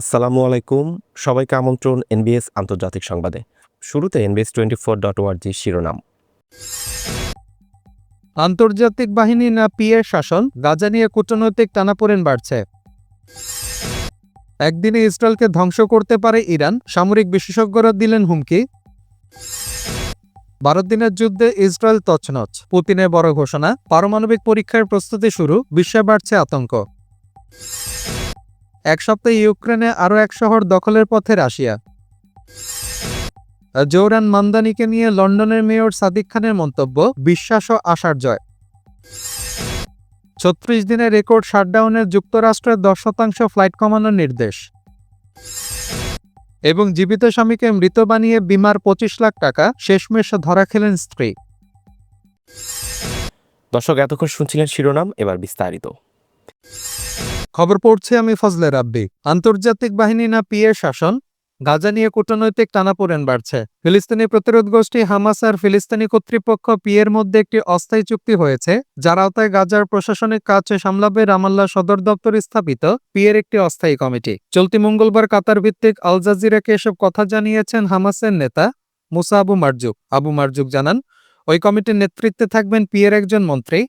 আসসালামু আলাইকুম। সবাইকে আমন্ত্রণ এনবিএস আন্তর্জাতিক সংবাদে। শুরুতে এনবিএস টোয়েন্টি ফোর ডট ওয়ার্জি শিরোনাম। আন্তর্জাতিক বাহিনী না পিএর শাসন? গাজা নিয়ে কূটনৈতিক টানাপোড়েন বাড়ছে। একদিনে ইসরায়েলকে ধ্বংস করতে পারে ইরান। সামরিক বিশেষজ্ঞরা দিলেন হুমকি। বারো দিনের যুদ্ধে ইসরায়েল তছনছ। পুতিনের বড় ঘোষণা। পারমাণবিক পরীক্ষার প্রস্তুতি শুরু। বিশ্বে বাড়ছে আতঙ্ক। এক সপ্তাহে ইউক্রেনে আরও এক শহর দখলের পথে রাশিয়া। জৌরান মান্দানিকে নিয়ে লন্ডনের মেয়র সাদিক খানের মন্তব্য, বিশ্বাস ও আশার জয়। ছত্রিশ দিনের রেকর্ড শাটডাউনের যুক্তরাষ্ট্রের দশ শতাংশ ফ্লাইট কমানোর নির্দেশ। এবং জীবিত স্বামীকে মৃত বানিয়ে বিমার পঁচিশ লাখ টাকা শেষমেশ ধরা খেলেন স্ত্রী। দর্শক, এতক্ষণ শুনছিলেন শিরোনাম, এবার বিস্তারিত। খবর পড়ছে আমি ফজলে রাব্বি। আন্তর্জাতিক বাহিনী না পিএর শাসন? গাজা নিয়ে কূটনৈতিক টানাপোড়েন বাড়ছে। ফিলিস্তিনি প্রতিরোধ গোষ্ঠী হামাস আর ফিলিস্তিনি কর্তৃপক্ষ পিএর মধ্যে একটি অস্থায়ী চুক্তি হয়েছে, যার আওতায় গাজার প্রশাসনিক কাজ সামলাবে রামাল্লা সদর দপ্তর স্থাপিত পিএর একটি অস্থায়ী কমিটি। চলতি মঙ্গলবার কাতার ভিত্তিক আল জাজিরাকে এসব কথা জানিয়েছেন হামাসের নেতা মুসা আবু মারজুক। আবু মারজুক জানান, ওই কমিটির নেতৃত্বে থাকবেন পিএর একজন মন্ত্রী।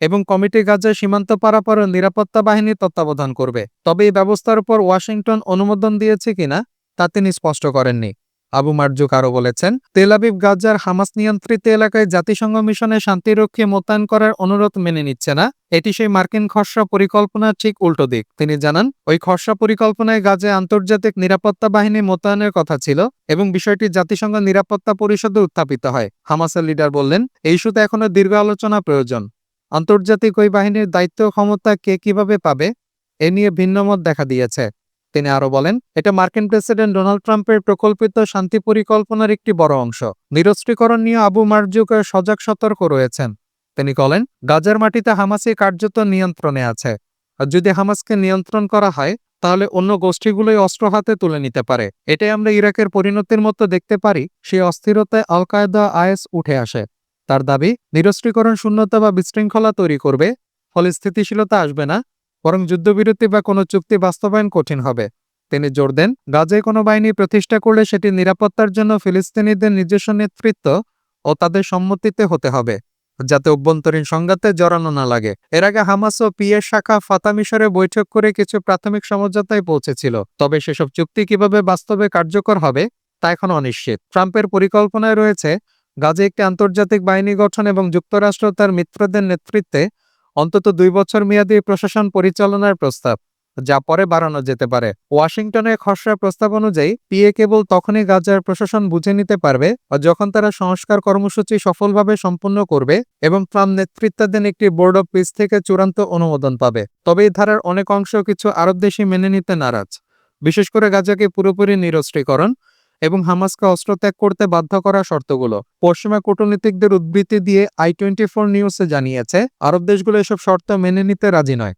এবং কমিটি গাজায় সীমান্ত পারাপার নিরাপত্তা বাহিনী তত্ত্বাবধান করবে। তবে এই ব্যবস্থার উপর ওয়াশিংটন অনুমোদন দিয়েছে কিনা, তা তিনি স্পষ্ট করেননি। আবু মার্জুক আরও বলেছেন তেলাবিব গাজার হামাস নিয়ন্ত্রিত এলাকায় জাতিসংঘ মিশনে শান্তিরক্ষী মোতায়েন করার অনুরোধ মেনে নিচ্ছে না। এটি সেই মার্কিন খসড়া পরিকল্পনার ঠিক উল্টো দিক। তিনি জানান, ওই খসড়া পরিকল্পনায় গাজে আন্তর্জাতিক নিরাপত্তা বাহিনী মোতায়েনের কথা ছিল এবং বিষয়টি জাতিসংঘ নিরাপত্তা পরিষদে উত্থাপিত হয়। হামাসের লিডার বললেন, এই ইস্যুতে এখনও দীর্ঘ আলোচনা প্রয়োজন। আন্তর্জাতিক ওই বাহিনীর দায়িত্ব ক্ষমতা কে কীভাবে পাবে, এ নিয়ে ভিন্নমত দেখা দিয়েছে। তিনি আরও বলেন, এটা মার্কিন প্রেসিডেন্ট ডোনাল্ড ট্রাম্পের প্রকল্পিত শান্তি পরিকল্পনার একটি বড় অংশ। নিরস্ত্রীকরণ নিয়ে আবু মার্জুকের সজাগ সতর্ক রয়েছেন। তিনি বলেন, গাজার মাটিতে হামাসি কার্যত নিয়ন্ত্রণে আছে। আর যদি হামাসকে নিয়ন্ত্রণ করা হয়, তাহলে অন্য গোষ্ঠীগুলোই অস্ত্র হাতে তুলে নিতে পারে। এটাই আমরা ইরাকের পরিণতির মতো দেখতে পারি, সেই অস্থিরতায় আল কায়দা আয়েস উঠে আসে। তার দাবি, নিরস্ত্রীকরণ, শূন্যতা বা বিশৃঙ্খলা তৈরি করবে, ফলে স্থিতিশীলতা আসবে না, বরং যুদ্ধবিরতি বা কোনো চুক্তি বাস্তবায়ন কঠিন হবে। তিনি জোর দেন, গাজায় কোনো বাহিনী প্রতিষ্ঠা করলে সেটি নিরাপত্তার জন্য ফিলিস্তিনিদের নিজস্ব নেতৃত্ব ও তাদের সম্মতিতে হতে হবে, যাতে অভ্যন্তরীণ সংঘাতে জড়ানো না লাগে। এর আগে হামাস ও পিএর শাখা ফাতা মিশরে বৈঠক করে কিছু প্রাথমিক সমঝোতায় পৌঁছেছিল, তবে সেসব চুক্তি কীভাবে বাস্তবে কার্যকর হবে তা এখন অনিশ্চিত। ট্রাম্পের পরিকল্পনায় রয়েছে গাজে একটি আন্তর্জাতিক বাহিনী গঠন এবং যুক্তরাষ্ট্র তার মিত্রদের নেতৃত্বে অন্তত দুই বছর মেয়াদী প্রশাসন পরিচালনার প্রস্তাব, যা পরে বাড়ানো যেতে পারে। ওয়াশিংটনের খসড়া প্রস্তাব অনুযায়ী, পিএ কেবল তখনই গাজার প্রশাসন বুঝে নিতে পারবে যখন তারা সংস্কার কর্মসূচি সফলভাবে সম্পন্ন করবে এবং ট্রাম্প নেতৃত্বাধীন একটি বোর্ড অব পিস থেকে চূড়ান্ত অনুমোদন পাবে। তবে এই ধারার অনেক অংশ কিছু আরব দেশই মেনে নিতে নারাজ। বিশেষ করে গাজাকে পুরোপুরি নিরস্ত্রীকরণ এবং হামাসকে অস্ত্র ত্যাগ করতে বাধ্য করা শর্তগুলো। পশ্চিমা কূটনীতিকদের উদ্বৃত্তি দিয়ে আই টোয়েন্টি ফোর নিউজে জানিয়েছে, আরব দেশগুলো এসব শর্ত মেনে নিতে রাজি নয়।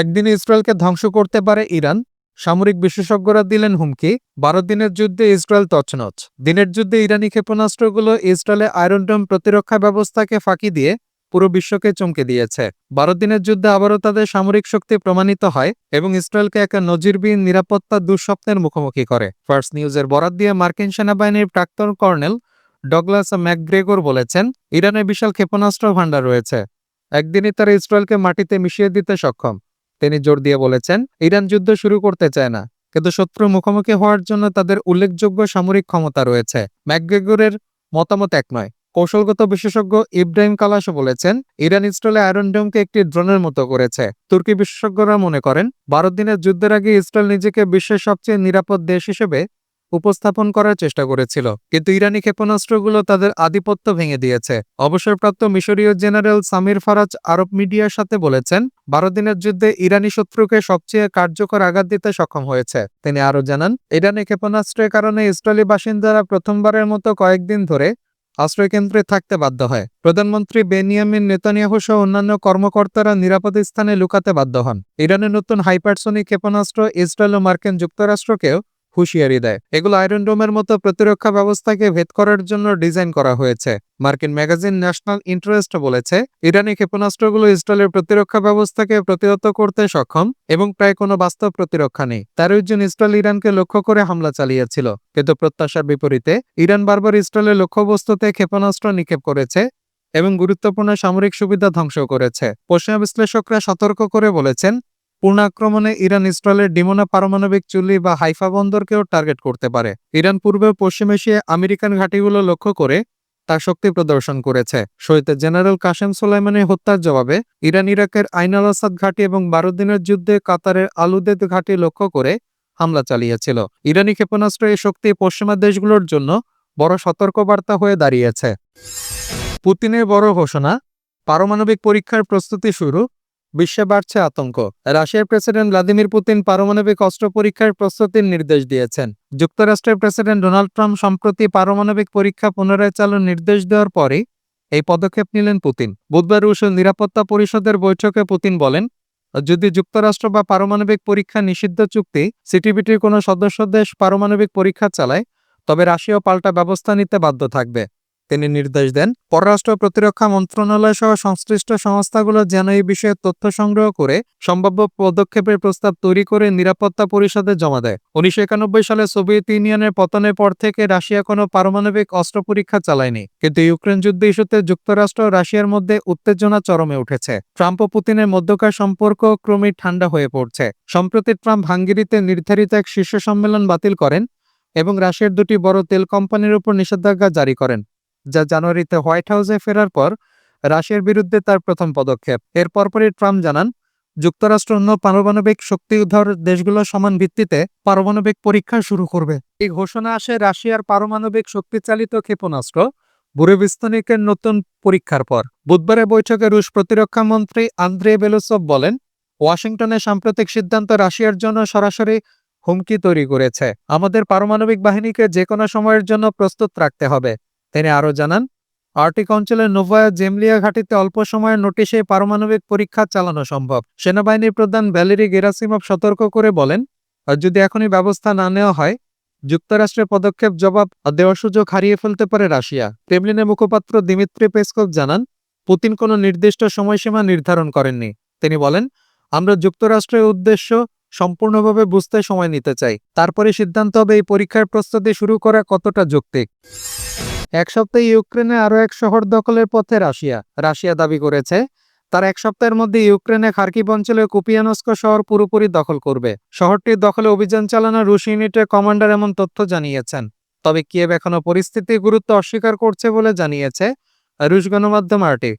একদিনে ইসরায়েলকে ধ্বংস করতে পারে ইরান। সামরিক বিশেষজ্ঞরা দিলেন হুমকি, বারো দিনের যুদ্ধে ইসরায়েল তছনছ। দিনের যুদ্ধে ইরানি ক্ষেপণাস্ত্রগুলো ইসরায়েলে আয়রন ডোম প্রতিরক্ষা ব্যবস্থাকে ফাঁকি দিয়ে পুরো বিশ্বকে চমকে দিয়েছে। বারো দিনের যুদ্ধে আবারও তাদের সামরিক শক্তি প্রমাণিত হয় এবং ইসরায়েলকে এক নজিরবিহীন নিরাপত্তা দুঃস্বপ্নের মুখোমুখি করে। ফার্স্ট নিউজের বরাত দিয়ে মার্কিন সেনাবাহিনীর প্রাক্তন কর্নেল ডগলাস ম্যাকগ্রেগর বলেছেন, ইরানের বিশাল ক্ষেপণাস্ত্র ভাণ্ডার রয়েছে। একদিনই তারা ইসরায়েলকে মাটিতে মিশিয়ে দিতে সক্ষম। তিনি জোর দিয়ে বলেছেন, ইরান যুদ্ধ শুরু করতে চায় না, কিন্তু শত্রু মুখোমুখি হওয়ার জন্য তাদের উল্লেখযোগ্য সামরিক ক্ষমতা রয়েছে। ম্যাকগ্রেগরের মতামত এক নয়। কৌশলগত বিশেষজ্ঞ ইব্রাহিম কালাস বলেছেন, ইরান ইসরায়েলে আয়রন ডোমকে একটি ড্রোনের মতো করেছে। তুর্কি বিশেষজ্ঞরা মনে করেন, বারো দিনের যুদ্ধের আগে ইসরায়েল নিজেকে বিশ্বের সবচেয়ে নিরাপদ দেশ হিসেবে উপস্থাপন করার চেষ্টা করেছিল। কিন্তু ইরানি ক্ষেপণাস্ত্রগুলো তাদের আধিপত্য ভেঙে দিয়েছে। অবসরপ্রাপ্ত মিশরীয় জেনারেল সামির ফারাজ আরব মিডিয়ার সাথে বলেছেন, বারো দিনের যুদ্ধে ইরানি শত্রুকে সবচেয়ে কার্যকর আঘাত দিতে সক্ষম হয়েছে। তিনি আরও জানান, ইরানি ক্ষেপণাস্ত্রের কারণে ইসরায়েলি বাসিন্দারা প্রথমবারের মতো কয়েকদিন ধরে আশ্রয়কেন্দ্রে থাকতে বাধ্য হয়। প্রধানমন্ত্রী বেনিয়ামিন নেতানিয়াহু সহ অন্যান্য কর্মকর্তারা নিরাপদ স্থানে লুকাতে বাধ্য হন। ইরানের নতুন হাইপারসোনিক ক্ষেপণাস্ত্র ইসরায়েল ও মার্কিন যুক্তরাষ্ট্রকেও হুঁশিয়ারি দেয়। এগুলো আয়রন ডোমের মতো প্রতিরক্ষা ব্যবস্থাকে ভেদ করার জন্য ডিজাইন করা হয়েছে। মার্কিন ম্যাগাজিন ন্যাশনাল ইন্টারেস্ট বলেছে, ইরানি ক্ষেপণাস্ত্রগুলো ইসরায়েলের প্রতিরক্ষা ব্যবস্থাকে প্রতিহত করতে সক্ষম এবং প্রায় কোনো বাস্তব প্রতিরক্ষা নেই। তেরোই জুন ইসরায়েল ইরানকে লক্ষ্য করে হামলা চালিয়েছিল, কিন্তু প্রত্যাশার বিপরীতে ইরান বারবার ইসরায়েলের লক্ষ্যবস্তুতে ক্ষেপণাস্ত্র নিক্ষেপ করেছে এবং গুরুত্বপূর্ণ সামরিক সুবিধা ধ্বংস করেছে। পশ্চিমা বিশ্লেষকরা সতর্ক করে বলেছেন পূর্ণ আক্রমণে ইরান ইসরায়েলের ডিমোনা পারমাণবিক চুল্লি বা হাইফা বন্দরকেও টার্গেট করতে পারে। ইরান পূর্বে পশ্চিম এশিয়ায় আমেরিকান ঘাঁটিগুলো লক্ষ্য করে তার শক্তি প্রদর্শন করেছে। শহীদ জেনারেল কাশেম সোলাইমানের হত্যার জবাবে ইরান ইরাকের আইন আল আসাদ ঘাঁটি এবং বারো দিনের যুদ্ধে কাতারের আলুদেদ ঘাঁটি লক্ষ্য করে হামলা চালিয়েছিল। ইরানি ক্ষেপণাস্ত্র এই শক্তি পশ্চিমা দেশগুলোর জন্য বড় সতর্কবার্তা হয়ে দাঁড়িয়েছে। পুতিনের বড় ঘোষণা, পারমাণবিক পরীক্ষার প্রস্তুতি শুরু বিশ্বে বাড়ছে আতঙ্ক। রাশিয়ার প্রেসিডেন্ট ভ্লাদিমির পুতিন পারমাণবিক অস্ত্র পরীক্ষার প্রস্তুতির নির্দেশ দিয়েছেন। যুক্তরাষ্ট্রের প্রেসিডেন্ট ডোনাল্ড ট্রাম্প সম্প্রতি পারমাণবিক পরীক্ষা পুনরায় চালুর নির্দেশ দেওয়ার পরে এই পদক্ষেপ নিলেন পুতিন। বুধবার রুশ নিরাপত্তা পরিষদের বৈঠকে পুতিন বলেন, যদি যুক্তরাষ্ট্র বা পারমাণবিক পরীক্ষা নিষিদ্ধ চুক্তি, সিটিবিটির কোনো সদস্য দেশ পারমাণবিক পরীক্ষা চালায়, তবে রাশিয়াও পাল্টা ব্যবস্থা নিতে বাধ্য থাকবে। তিনি নির্দেশ দেন, পররাষ্ট্র প্রতিরক্ষা মন্ত্রণালয় সহ সংশ্লিষ্ট সংস্থাগুলো যেন এই বিষয়ে তথ্য সংগ্রহ করে সম্ভাব্য পদক্ষেপের প্রস্তাব তৈরি করে নিরাপত্তা পরিষদে জমা দেয়। উনিশশো একানব্বই সালে সোভিয়েত ইউনিয়নের পতনের পর থেকে রাশিয়া কোনো পারমাণবিক অস্ত্র পরীক্ষা চালায়নি, কিন্তু ইউক্রেন যুদ্ধ ইস্যুতে যুক্তরাষ্ট্র রাশিয়ার মধ্যে উত্তেজনা চরমে উঠেছে। ট্রাম্প ও পুতিনের মধ্যকার সম্পর্ক ক্রমেই ঠান্ডা হয়ে পড়ছে। সম্প্রতি ট্রাম্প হাঙ্গেরিতে নির্ধারিত এক শীর্ষ সম্মেলন বাতিল করেন এবং রাশিয়ার দুটি বড় তেল কোম্পানির উপর নিষেধাজ্ঞা জারি করেন। যা জানুয়ারিতে হোয়াইট হাউসে ফেরার পর রাশিয়ার বিরুদ্ধে তার প্রথম পদক্ষেপ। এর পরপরই ট্রাম্প জানান, যুক্তরাষ্ট্র অন্য পারমাণবিক শক্তি উদ্ধার দেশগুলোর সমান ভিত্তিতে পারমাণবিক পরীক্ষা শুরু করবে। এই ঘোষণা আসে রাশিয়ার পারমাণবিক শক্তিচালিত ক্ষেপণাস্ত্র বুরেভিস্তনিকের নতুন পরীক্ষার পর। বুধবারের বৈঠকে রুশ প্রতিরক্ষা মন্ত্রী আন্দ্রে বেলোসভ বলেন ওয়াশিংটনের সাম্প্রতিক সিদ্ধান্ত রাশিয়ার জন্য সরাসরি হুমকি তৈরি করেছে। আমাদের পারমাণবিক বাহিনীকে যে কোনো সময়ের জন্য প্রস্তুত রাখতে হবে। তিনি আরও জানান, আর্টিক অঞ্চলের নোভায়া জেমলিয়া ঘাটিতে অল্প সময়ের নোটিশে পারমাণবিক পরীক্ষা চালানো সম্ভব। সেনাবাহিনীর প্রধান ভ্যালেরি গেরাসিমভ সতর্ক করে বলেন যদি এখনই ব্যবস্থা না নেওয়া হয়, যুক্তরাষ্ট্রের পদক্ষেপ, জবাব দেওয়ার সুযোগ হারিয়ে ফেলতে পারে রাশিয়া। ক্রেমলিনের মুখপাত্র দিমিত্রি পেসকভ জানান, পুতিন কোনো নির্দিষ্ট সময়সীমা নির্ধারণ করেননি। তিনি বলেন, আমরা যুক্তরাষ্ট্রের উদ্দেশ্য সম্পূর্ণভাবে বুঝতে সময় নিতে চাই। তারপরে সিদ্ধান্ত হবে এই পরীক্ষার প্রস্তুতি শুরু করা কতটা যৌক্তিক। এক সপ্তাহে ইউক্রেনে আরও এক শহর দখলের পথে রাশিয়া। রাশিয়া দাবি করেছে, তার এক সপ্তাহের মধ্যে ইউক্রেনে খার্কিব অঞ্চলে কুপিয়ানস্ক শহর পুরোপুরি দখল করবে। শহরটির দখলে অভিযান চালানো রুশ ইউনিটের কমান্ডার এমন তথ্য জানিয়েছেন। তবে কিয়েভ এখনও পরিস্থিতির গুরুত্ব অস্বীকার করছে বলে জানিয়েছে রুশ গণমাধ্যম আরটি।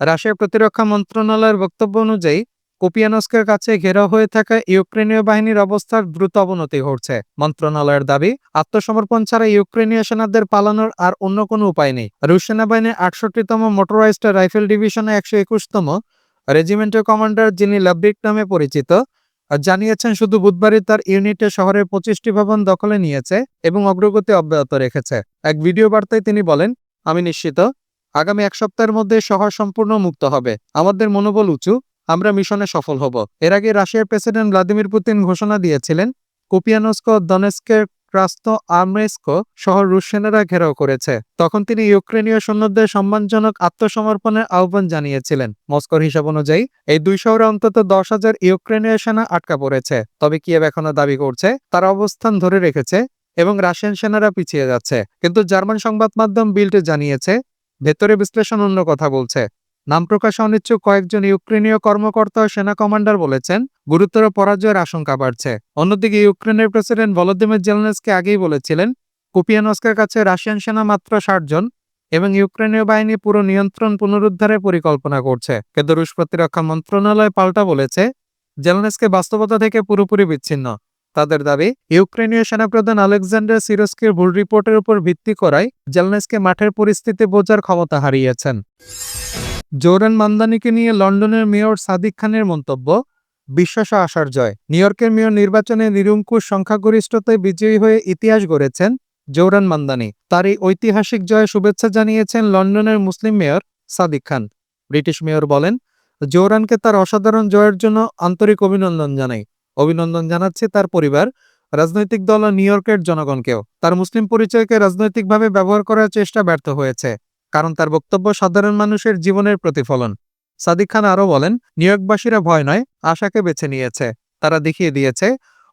রাশিয়ার প্রতিরক্ষা মন্ত্রণালয়ের বক্তব্য অনুযায়ী কুপিয়ানস্কের কাছে ঘেরাও হয়ে থাকা ইউক্রেনীয় বাহিনীর অবস্থার দ্রুত অবনতি ঘটছে। মন্ত্রণালয়ের দাবি, আত্মসমর্পণ ছাড়া ইউক্রেনীয় সেনাদের পালানোর আর অন্য কোনো উপায় নেই। রুশ সেনাবাহিনীর আটষট্টিতম মোটরাইজড রাইফেল ডিভিশনে একশো একুশতম রেজিমেন্টের কমান্ডার যিনি লাব্রিক নামে পরিচিত, জানিয়েছেন শুধু বুধবারই তার ইউনিটে শহরের পঁচিশটি ভবন দখলে নিয়েছে এবং অগ্রগতি অব্যাহত রেখেছে। এক ভিডিও বার্তায় তিনি বলেন, আমি নিশ্চিত, আগামী এক সপ্তাহের মধ্যে শহর সম্পূর্ণ মুক্ত হবে। আমাদের মনোবল উঁচু আমরা মিশনে সফল হব। এর আগে রাশিয়ার প্রেসিডেন্ট ভ্লাদিমির পুতিন ঘোষণা দিয়েছিলেন, কুপিয়ানস্ক দনেস্কের ক্রাস্ত, আর্মেস্ক শহর রুশ সেনারা ঘেরাও করেছে। তখন তিনি ইউক্রেনীয় সৈন্যদের সম্মানজনক আত্মসমর্পণের আহ্বান জানিয়েছিলেন। মস্কোর হিসাব অনুযায়ী, এই দুই শহরে অন্তত দশ হাজার ইউক্রেনীয় সেনা আটকা পড়েছে। তবে কিয়েভ এখনও দাবি করছে, তার অবস্থান ধরে রেখেছে এবং রাশিয়ান সেনারা পিছিয়ে যাচ্ছে। কিন্তু জার্মান সংবাদ মাধ্যম বিল্টে জানিয়েছে, ভেতরে বিশ্লেষণ অন্য কথা বলছে। নাম প্রকাশে অনিচ্ছুক কয়েকজন ইউক্রেনীয় কর্মকর্তা ও সেনা কমান্ডার বলেছেন, গুরুতর পরাজয়ের আশঙ্কা বাড়ছে। অন্যদিকে ইউক্রেনের প্রেসিডেন্ট ভলোদিমির জেলনেসকে আগেই বলেছিলেন, কুপিয়ানস্কের কাছে রাশিয়ান সেনা মাত্র ষাট জন এবং ইউক্রেনীয় বাহিনী পুরো নিয়ন্ত্রণ পুনরুদ্ধারের পরিকল্পনা করছে। কিন্তু রুশ প্রতিরক্ষা মন্ত্রণালয় পাল্টা বলেছে, জেলনেসকে বাস্তবতা থেকে পুরোপুরি বিচ্ছিন্ন। তাদের দাবি, ইউক্রেনীয় সেনাপ্রধান আলেকজান্ডার সিরস্কির ভুল রিপোর্টের উপর ভিত্তি করায় জেলনেসকে মাঠের পরিস্থিতি বোঝার ক্ষমতা হারিয়েছেন। জোরান মান্দানিকে নিয়ে লন্ডনের মেয়র সাদিক খানের মন্তব্য, বিশ্বাস ও আশার জয়। নিউ ইয়র্কের মেয়র নির্বাচনে নিরঙ্কুশ সংখ্যাগরিষ্ঠতায় বিজয়ী হয়ে ইতিহাস গড়েছেন জৌরান মান্দানি। তার এই ঐতিহাসিক জয়ে শুভেচ্ছা জানিয়েছেন লন্ডনের মুসলিম mayor Sadiq Khan. British mayor বলেন, জৌরানকে তার অসাধারণ জয়ের জন্য আন্তরিক অভিনন্দন জানাই। অভিনন্দন জানাচ্ছে তার পরিবার, রাজনৈতিক দল ও নিউ ইয়র্কের জনগণকেও। তার মুসলিম পরিচয়কে রাজনৈতিকভাবে ব্যবহার করার চেষ্টা ব্যর্থ হয়েছে। কারণ তার বক্তব্য সাধারণ মানুষের জীবনের প্রতিফলন। সাদিক খান আরও বলেন, নিয়োগবাসীরা ভয় নয়, আশাকে বেছে নিয়েছে। তারা দেখিয়ে দিয়েছে,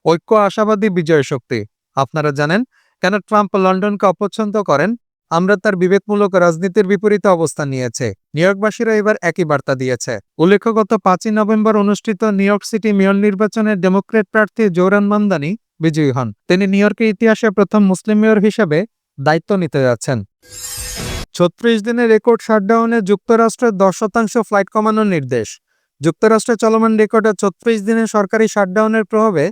ঐক্য, আশাবাদী, বিজয় শক্তি। আপনারা জানেন, কেন ট্রাম্প লন্ডনকে অপছন্দ করেন? আমরা তার বিবেকমূলক রাজনীতির বিপরীতে অবস্থান নিয়েছে। নিয়োগবাসীরা এবার একই বার্তা দিয়েছে। উল্লেখ্য, গত পাঁচই নভেম্বর অনুষ্ঠিত নিউ ইয়র্ক সিটি মেয়র নির্বাচনে ডেমোক্রেট প্রার্থী জোরান মান্দানি বিজয়ী হন। তিনি নিউ ইয়র্কের ইতিহাসে প্রথম মুসলিম মেয়র হিসেবে দায়িত্ব নিতে যাচ্ছেন। ছত্রিশ দিনের রেকর্ড শাটডাউনে যুক্তরাষ্ট্রের দশ শতাংশ ফ্লাইট কমানোর নির্দেশ। যুক্তরাষ্ট্রে চলমান রেকর্ডে ছত্রিশ দিনের সরকারি শাটডাউনের প্রভাবে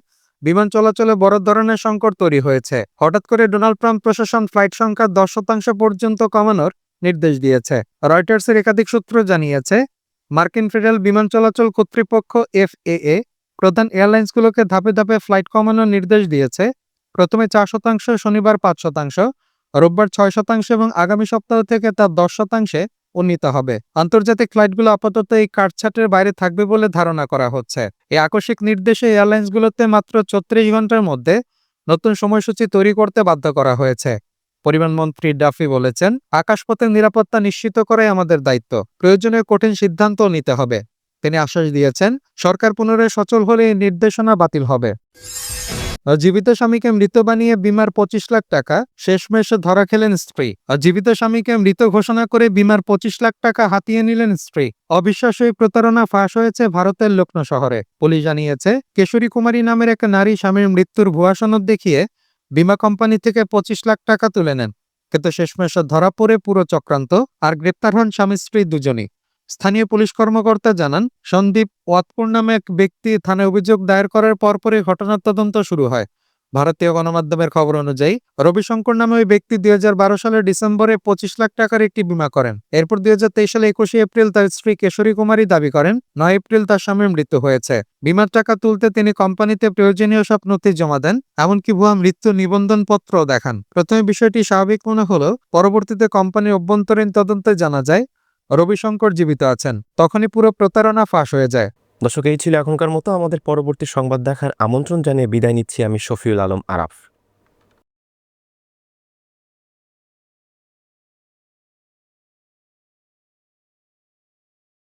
বিমান চলাচলে বড় ধরনের সংকট তৈরি হয়েছে। হঠাৎ করে ডোনাল্ড ট্রাম্প প্রশাসন ফ্লাইট সংখ্যা দশ শতাংশ পর্যন্ত কমানোর নির্দেশ দিয়েছে। রয়টার্সের একাধিক সূত্র জানিয়েছে, মার্কিন ফেডারেল বিমান চলাচল কর্তৃপক্ষ এফএএ প্রধান এয়ারলাইন্সগুলোকে ধাপে ধাপে ফ্লাইট কমানোর নির্দেশ দিয়েছে। প্রথমে চার শতাংশ, শনিবার পাঁচ শতাংশ। রোববার ছয় শতাংশ এবং আগামী সপ্তাহ থেকে তা দশ শতাংশে উন্নীত হবে। আন্তর্জাতিক ফ্লাইটগুলো আপাতত এই কাটছাটের বাইরে থাকবে বলে ধারণা করা হচ্ছে। এই আকস্মিক নির্দেশে এয়ারলাইন্সগুলোতে মাত্র চৌত্রিশ ঘণ্টার মধ্যে নতুন সময়সূচি তৈরি করতে বাধ্য করা হয়েছে। পরিবহন মন্ত্রী ডাফি বলেছেন, আকাশপথের নিরাপত্তা নিশ্চিত করাই আমাদের দায়িত্ব। প্রয়োজনীয় কঠিন সিদ্ধান্ত নিতে হবে। তিনি আশ্বাস দিয়েছেন, সরকার পুনরায় সচল হলে এই নির্দেশনা বাতিল হবে। জীবিত স্বামীকে মৃত বানিয়ে বিমার পঁচিশ লাখ টাকা, শেষমেশ ধরা খেলেন স্ত্রী। জীবিত স্বামীকে মৃত ঘোষণা করে বিমার পঁচিশ লাখ টাকা হাতিয়ে নিলেন স্ত্রী। অবিশ্বাস্য প্রতারণা ফাঁস হয়েছে ভারতের লক্ষ্ণৌ শহরে। পুলিশ জানিয়েছে কেশরী কুমারী নামের এক নারী স্বামীর মৃত্যুর ভুয়া সনদ দেখিয়ে বিমা কোম্পানি থেকে পঁচিশ লাখ টাকা তুলে নেন। কিন্তু শেষমেশ ধরা পড়ে পুরো চক্রান্ত, আর গ্রেপ্তার হন স্বামী স্ত্রী দুজনই। স্থানীয় পুলিশ কর্মকর্তা জানান, সন্দীপ ওয়াতপুর নামে এক ব্যক্তি থানায় অভিযোগ দায়ের করার পরপরই ঘটনার তদন্ত শুরু হয়। ভারতীয় গণমাধ্যমের খবর অনুযায়ী, রবিশঙ্কর নামে ওই ব্যক্তি দুই হাজার বারো সালের ডিসেম্বরে পঁচিশ লাখ টাকার একটি বিমা করেন। এরপর দুই হাজার তেইশ সালে একুশে এপ্রিল তার স্ত্রী কেশরী কুমারী দাবি করেন, নয় এপ্রিল তার স্বামীর মৃত্যু হয়েছে। বিমার টাকা তুলতে তিনি কোম্পানিতে প্রয়োজনীয় সব নথি জমা দেন, এমনকি ভুয়া মৃত্যু নিবন্ধন পত্রও দেখান। প্রথমে বিষয়টি স্বাভাবিক মনে হলেও, পরবর্তীতে কোম্পানির অভ্যন্তরীণ তদন্তে জানা যায় রবিশঙ্কর জীবিত আছেন, তখনই পুরো প্রতারণা ফাঁস হয়ে যায়। দর্শক, এই ছিল এখনকার মতো। আমাদের পরবর্তী সংবাদ দেখার আমন্ত্রণ জানিয়ে বিদায় নিচ্ছি আমি শফিউল আলম আরাফ।